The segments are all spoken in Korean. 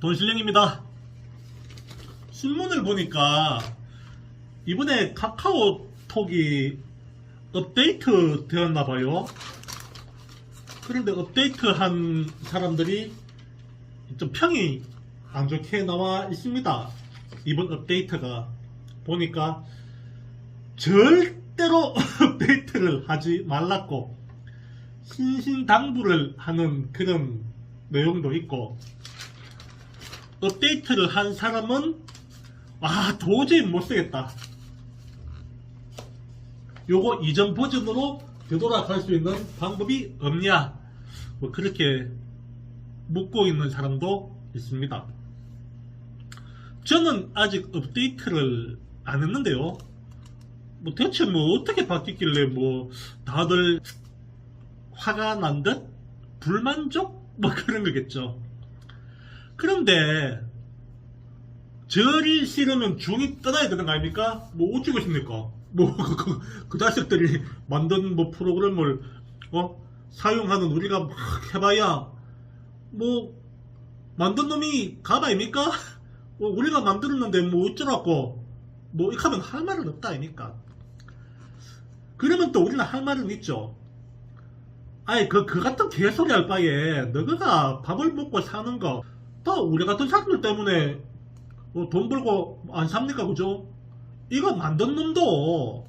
돈실령입니다. 신문을 보니까 이번에 카카오톡이 업데이트 되었나 봐요. 그런데 업데이트 한 사람들이 좀 평이 안 좋게 나와 있습니다. 이번 업데이트가 보니까 절대로 업데이트를 하지 말랐고 신신당부를 하는 그런 내용도 있고 업데이트를 한 사람은 아 도저히 못 쓰겠다 요거 이전 버전으로 되돌아갈 수 있는 방법이 없냐 뭐 그렇게 묻고 있는 사람도 있습니다 저는 아직 업데이트를 안 했는데요 뭐 대체 뭐 어떻게 바뀌길래 뭐 다들 화가 난 듯? 불만족? 뭐 그런 거겠죠. 그런데 절이 싫으면 중이 떠나야 되는 거 아닙니까? 뭐 어찌고 싶니까? 뭐 그그 자식들이 만든 뭐 프로그램을 어 사용하는 우리가 막 해봐야 뭐 만든 놈이 갑 아닙니까? 뭐 우리가 만들었는데 뭐 어쩌라고 뭐 이렇게 하면 할 말은 없다 아닙니까? 그러면 또 우리는 할 말은 있죠. 아이 그, 그 같은 개소리 할 바에 너가 밥을 먹고 사는 거 또 우리 같은 사람들 때문에 어, 돈 벌고 안 삽니까 그죠? 이거 만든 놈도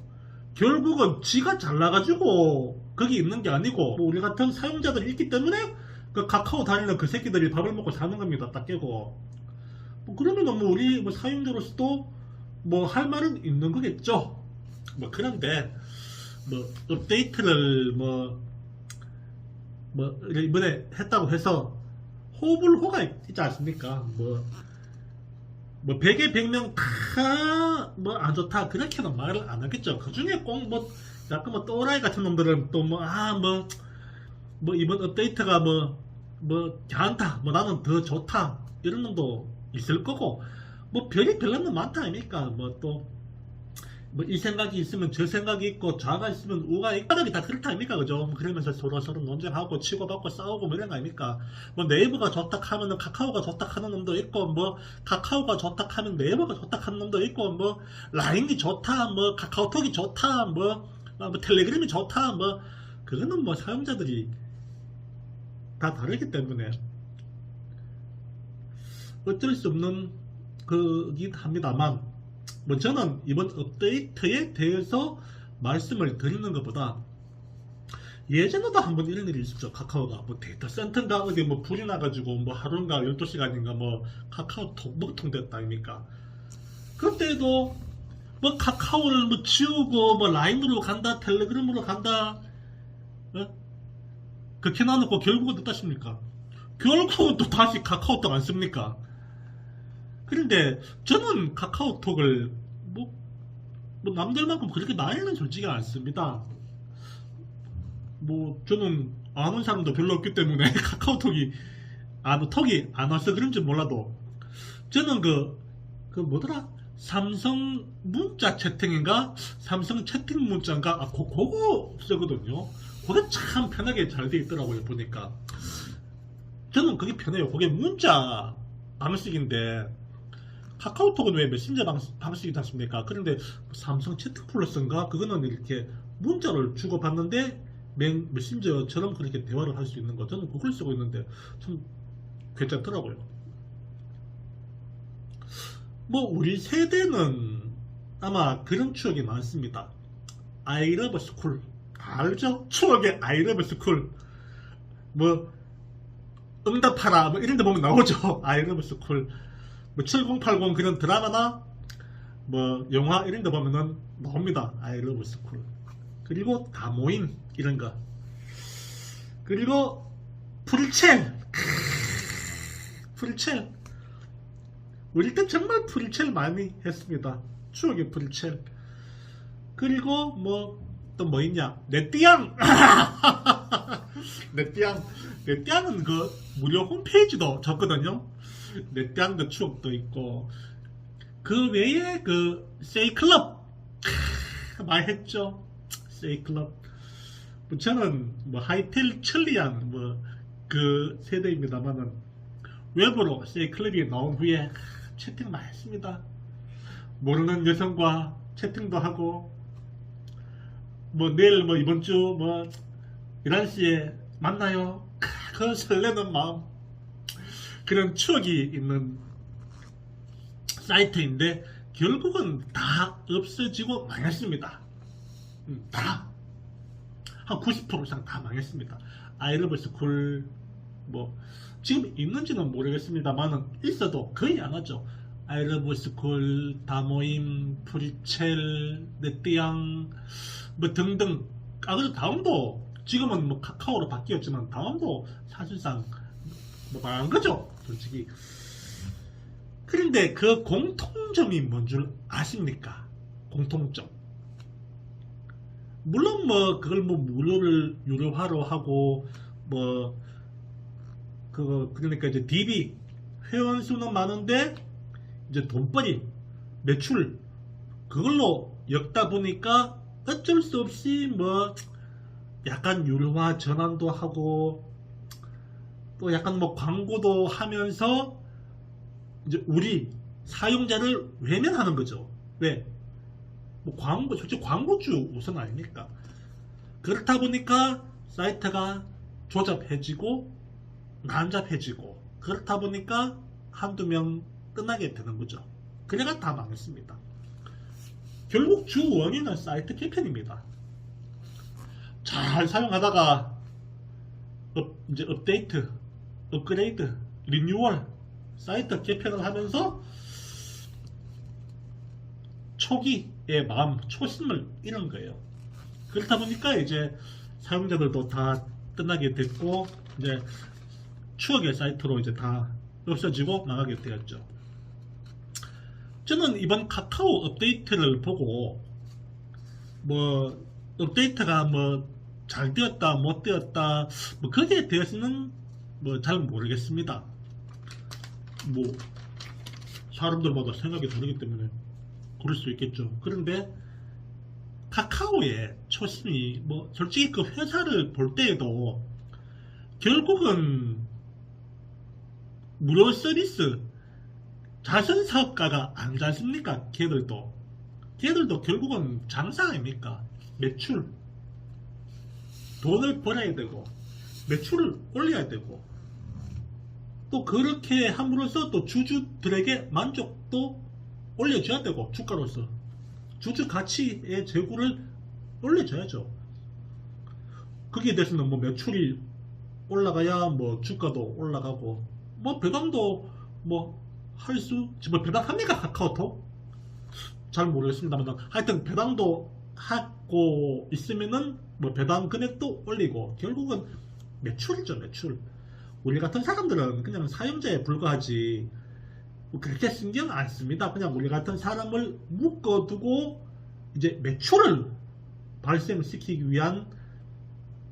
결국은 지가 잘나가지고 거기 있는 게 아니고 뭐 우리 같은 사용자들이 있기 때문에 그 카카오 다니는 그 새끼들이 밥을 먹고 사는 겁니다 딱 깨고 뭐 그러면 뭐 우리 뭐 사용자로서도 뭐 할 말은 있는 거겠죠 뭐 그런데 뭐 업데이트를 뭐 뭐 이번에 했다고 해서 호불호가 있지 않습니까? 뭐, 뭐 100에 100명 다 뭐 안 좋다 그렇게는 말을 안 하겠죠. 그 중에 꼭 뭐 약간 뭐 또라이 같은 놈들은 또 뭐 아 뭐 뭐 이번 업데이트가 뭐 뭐 괜찮다 뭐 나는 더 좋다 이런 놈도 있을 거고 뭐 별이 별난 놈 많다 아닙니까? 뭐또 뭐 이 생각이 있으면 저 생각이 있고 좌가 있으면 우가 있고 바닥이 다 그렇다 아닙니까? 그죠? 뭐 그러면서 서로 서로 논쟁하고 치고받고 싸우고 뭐 이런 거 아닙니까? 뭐 네이버가 좋다 하면은 카카오가 좋다 하는 놈도 있고 뭐 카카오가 좋다 하면 네이버가 좋다 하는 놈도 있고 뭐 라인이 좋다 뭐 카카오톡이 좋다 뭐, 뭐 텔레그램이 좋다 뭐 그거는 뭐 사용자들이 다 다르기 때문에 어쩔 수 없는 거긴 합니다만 뭐 저는 이번 업데이트에 대해서 말씀을 드리는 것보다 예전에도 한번 이런 일이 있었죠. 카카오가 뭐 데이터 센터인가 어디 뭐 불이 나가지고 뭐 하루인가 12시간인가 뭐 카카오톡 먹통 됐다 아닙니까? 그때도 뭐 카카오를 뭐 지우고 뭐 라인으로 간다 텔레그램으로 간다 어? 그렇게 나놓고 결국은 어떠십니까? 결국은 또 다시 카카오톡 안 씁니까? 그런데 저는 카카오톡을 뭐, 뭐 남들만큼 그렇게 많이는 솔직히 안 씁니다. 뭐 저는 아는 사람도 별로 없기 때문에 카카오톡이 아 톡이 안 와서 그런지 몰라도 저는 그, 그 뭐더라? 삼성 문자 채팅인가? 삼성 채팅 문자인가? 아, 그, 그거 쓰거든요. 그게 참 편하게 잘 돼 있더라고요, 보니까. 저는 그게 편해요. 그게 문자 방식인데, 카카오톡은 왜 메신저 방식, 방식이지 않습니까? 그런데 삼성 채팅 플러스인가? 그거는 이렇게 문자를 주고받는데, 맨 메신저처럼 그렇게 대화를 할 수 있는 거. 저는 그걸 쓰고 있는데, 참 괜찮더라고요. 뭐 우리 세대는 아마 그런 추억이 많습니다. Love school 알죠? 추억의 love school 뭐 응답하라 뭐 이런 데 보면 나오죠. Love school 뭐 7080 그런 드라마나 뭐 영화 이런 데 보면은 나옵니다. I love school 그리고 다 모임 이런 거 그리고 풀첼 풀첼 우리 때 정말 프리첼 많이 했습니다. 추억의 프리첼. 그리고 뭐 또 뭐 있냐? 내띠양. 내띠양. 내띠양은 그 무료 홈페이지도 졌거든요. 내띠양도 추억도 있고 그 외에 그 세이클럽 많이 했죠. 세이클럽. 뭐 저는 뭐 하이텔 천리안 뭐 그 세대입니다만은 외부로 세이클럽이 나온 후에 채팅 많이 했습니다. 모르는 여성과 채팅도 하고 뭐 내일 뭐 이번 주 뭐 11시에 만나요. 그 설레는 마음 그런 추억이 있는 사이트인데 결국은 다 없어지고 망했습니다. 음, 다. 한 90% 이상 다 망했습니다. 아이러브 스쿨 뭐 지금 있는지는 모르겠습니다만은 있어도 거의 안 하죠. 아이러브 스쿨, 다모임, 프리첼, 네띠양 뭐 등등. 아 그래서 다음도 지금은 뭐 카카오로 바뀌었지만 다음도 사실상 뭐 말한 거죠. 솔직히. 그런데 그 공통점이 뭔 줄 아십니까? 공통점. 물론 뭐 그걸 뭐 무료를 유료화로 하고 뭐 그거 그러니까 이제 DB 회원 수는 많은데 이제 돈벌이 매출 그걸로 엮다 보니까 어쩔 수 없이 뭐 약간 유료화 전환도 하고 또 약간 뭐 광고도 하면서 이제 우리 사용자를 외면하는 거죠. 왜? 뭐 광고, 솔직히 광고주 우선 아닙니까? 그렇다 보니까 사이트가 조잡해지고 난잡해지고 그렇다 보니까 한두 명 끝나게 되는 거죠. 그래가 다 망했습니다. 결국 주 원인은 사이트 개편입니다. 잘 사용하다가 업, 이제 업데이트, 업그레이드, 리뉴얼, 사이트 개편을 하면서 초기의 마음, 초심을 잃은 거예요. 그렇다 보니까 이제 사용자들도 다 끝나게 됐고 이제 추억의 사이트로 이제 다 없어지고 나가게 되었죠. 저는 이번 카카오 업데이트를 보고 뭐 업데이트가 뭐 잘 되었다 못 되었다 뭐 거기에 대해서는 뭐 잘 모르겠습니다. 뭐 사람들마다 생각이 다르기 때문에 그럴 수 있겠죠. 그런데 카카오의 초심이 뭐 솔직히 그 회사를 볼 때에도 결국은 무료 서비스 자선 사업가가 아니지 않습니까? 걔들도 걔들도 결국은 장사 아닙니까? 매출 돈을 벌어야 되고 매출을 올려야 되고 또 그렇게 함으로써 또 주주들에게 만족도 올려줘야 되고 주가로서 주주 가치의 재고를 올려줘야죠. 거기에 대해서는 뭐 매출이 올라가야 뭐 주가도 올라가고 뭐 배당도 뭐 할 수, 뭐 배당합니까 카카오톡? 잘 모르겠습니다만 하여튼 배당도 하고 있으면은 뭐 배당 금액도 올리고 결국은 매출이죠 매출. 우리 같은 사람들은 그냥 사용자에 불과하지 뭐 그렇게 신경 안 씁니다. 그냥 우리 같은 사람을 묶어두고 이제 매출을 발생시키기 위한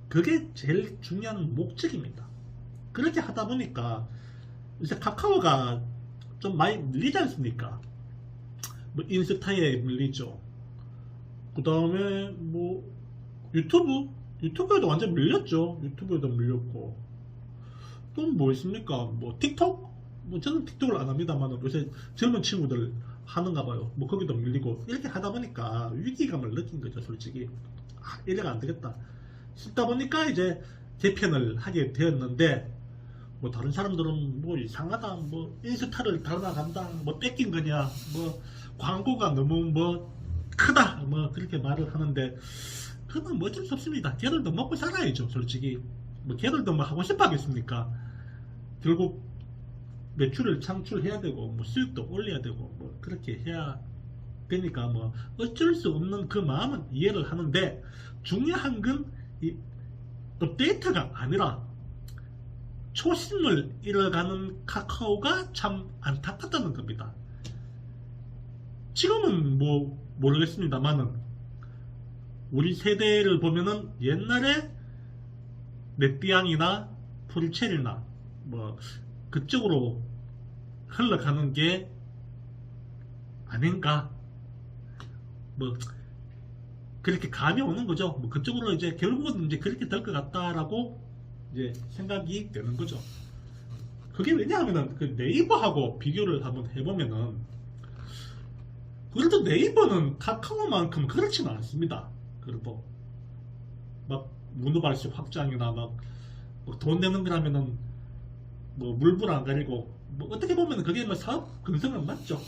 그게 제일 중요한 목적입니다. 그렇게 하다 보니까 이제 카카오가 좀 많이 밀리지 않습니까? 뭐 인스타에 밀리죠. 그 다음에 뭐 유튜브 유튜브에도 완전 밀렸죠. 유튜브에도 밀렸고 또 뭐 있습니까? 뭐 틱톡? 뭐 저는 틱톡을 안 합니다만 요새 젊은 친구들 하는가 봐요. 뭐 거기도 밀리고 이렇게 하다 보니까 위기감을 느낀 거죠. 솔직히 아, 이래가 안 되겠다. 싶다 보니까 이제 개편을 하게 되었는데 뭐 다른 사람들은 뭐 이상하다 뭐 인스타를 달아간다 뭐 뺏긴 거냐 뭐 광고가 너무 뭐 크다. 뭐 그렇게 말을 하는데 그건 뭐 어쩔 수 없습니다. 걔들도 먹고 살아야죠 솔직히. 뭐 걔들도 뭐 하고 싶어 하겠습니까? 결국 매출을 창출해야 되고 뭐 수익도 올려야 되고 뭐 그렇게 해야 되니까 뭐 어쩔 수 없는 그 마음은 이해를 하는데 중요한 건 이 업데이트가 아니라 초심을 잃어가는 카카오가 참 안타깝다는 겁니다. 지금은 뭐 모르겠습니다만은 우리 세대를 보면은 옛날에 넷띠앙이나 프리첼이나 뭐 그쪽으로 흘러가는 게 아닌가 뭐 그렇게 감이 오는 거죠. 뭐 그쪽으로 이제 결국은 이제 그렇게 될 것 같다라고 이제 생각이 되는 거죠. 그게 왜냐하면은 그 네이버하고 비교를 한번 해보면은 그래도 네이버는 카카오만큼 그렇지는 않습니다. 그래도 막 문어발식 확장이나 막 돈 내는 거라면은 뭐 물불 안 가리고 뭐 어떻게 보면 그게 뭐 사업 근성은 맞죠.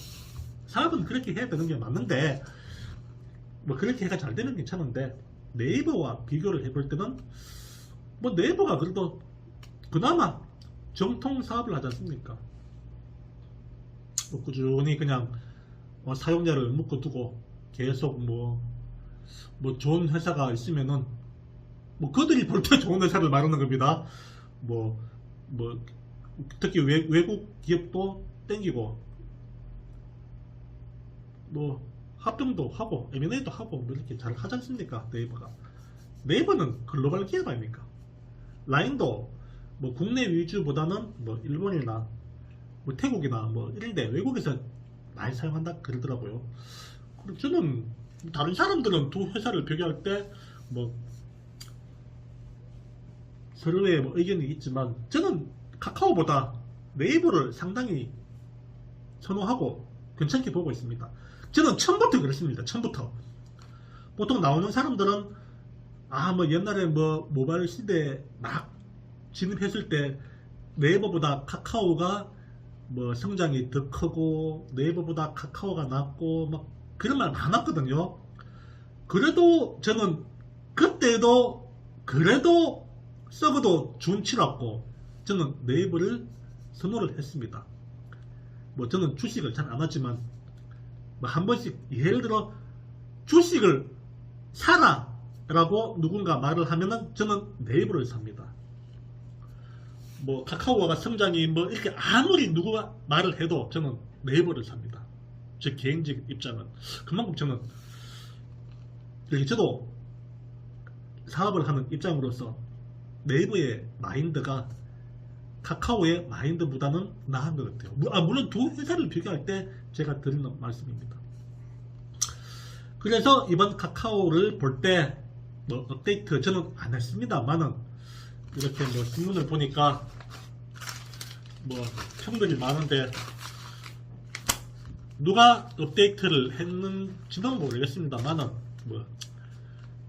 사업은 그렇게 해야 되는 게 맞는데 뭐 그렇게 해가 잘 되면 괜찮은데 네이버와 비교를 해볼 때는 뭐 네이버가 그래도 그나마 정통 사업을 하지 않습니까? 뭐 꾸준히 그냥 뭐 사용자를 묶어 두고 계속 뭐, 뭐 좋은 회사가 있으면은 뭐 그들이 볼 때 좋은 회사를 말하는 겁니다. 뭐, 뭐 특히 외, 외국 기업도 땡기고 뭐 합병도 하고 M&A도 하고 뭐 이렇게 잘 하지 않습니까? 네이버가. 네이버는 글로벌 기업 아닙니까? 라인도 뭐 국내 위주보다는 뭐 일본이나 뭐 태국이나 뭐 이런 데 외국에서 많이 사용한다 그러더라고요 저는 다른 사람들은 두 회사를 비교할 때 뭐 서로의 뭐 의견이 있지만 저는 카카오보다 네이버를 상당히 선호하고 괜찮게 보고 있습니다. 저는 처음부터 그랬습니다. 처음부터. 보통 나오는 사람들은 아 뭐 옛날에 뭐 모바일 시대에 막 진입했을 때 네이버보다 카카오가 뭐 성장이 더 크고 네이버보다 카카오가 낫고 막 그런 말 많았거든요. 그래도 저는 그때도 그래도 썩어도 준치랐고 저는 네이버를 선호를 했습니다. 뭐 저는 주식을 잘 안 하지만 뭐 한 번씩 예를 들어 주식을 사라 라고 누군가 말을 하면은 저는 네이버를 삽니다. 뭐 카카오가 성장이 뭐 이렇게 아무리 누가 말을 해도 저는 네이버를 삽니다. 제 개인적 입장은 그만큼 저는 저도 사업을 하는 입장으로서 네이버의 마인드가 카카오의 마인드보다는 나은 것 같아요. 무- 아, 물론 두 회사를 비교할 때 제가 드리는 말씀입니다. 그래서 이번 카카오를 볼 때 뭐 업데이트 저는 안 했습니다만은 이렇게 뭐 신문을 보니까 뭐 평들이 많은데 누가 업데이트를 했는지는 모르겠습니다만은 뭐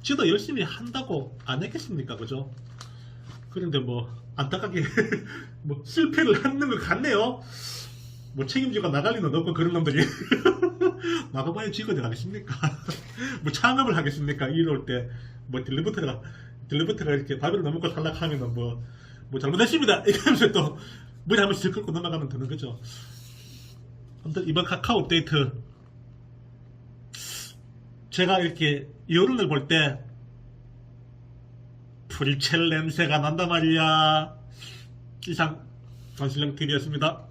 저도 열심히 한다고 안 했겠습니까 그죠? 그런데 뭐 안타깝게 뭐 실패를 하는 것 같네요. 뭐 책임지고 나갈 리는 없고 그런 놈들이 나가봐야 직원이 하겠습니까? 뭐 창업을 하겠습니까? 이럴 때 뭐 딜리버트가 딜리버트가 이렇게 밥을 넘고 탈락하면은 뭐, 뭐 잘못했습니다. 이러면서 또뭐 한번 실 긁고 넘어가면 되는 거죠. 아무튼 이번 카카오 업데이트 제가 이렇게 여론을 볼 때 프리첼 냄새가 난단 말이야. 이상 전실령 TV였습니다.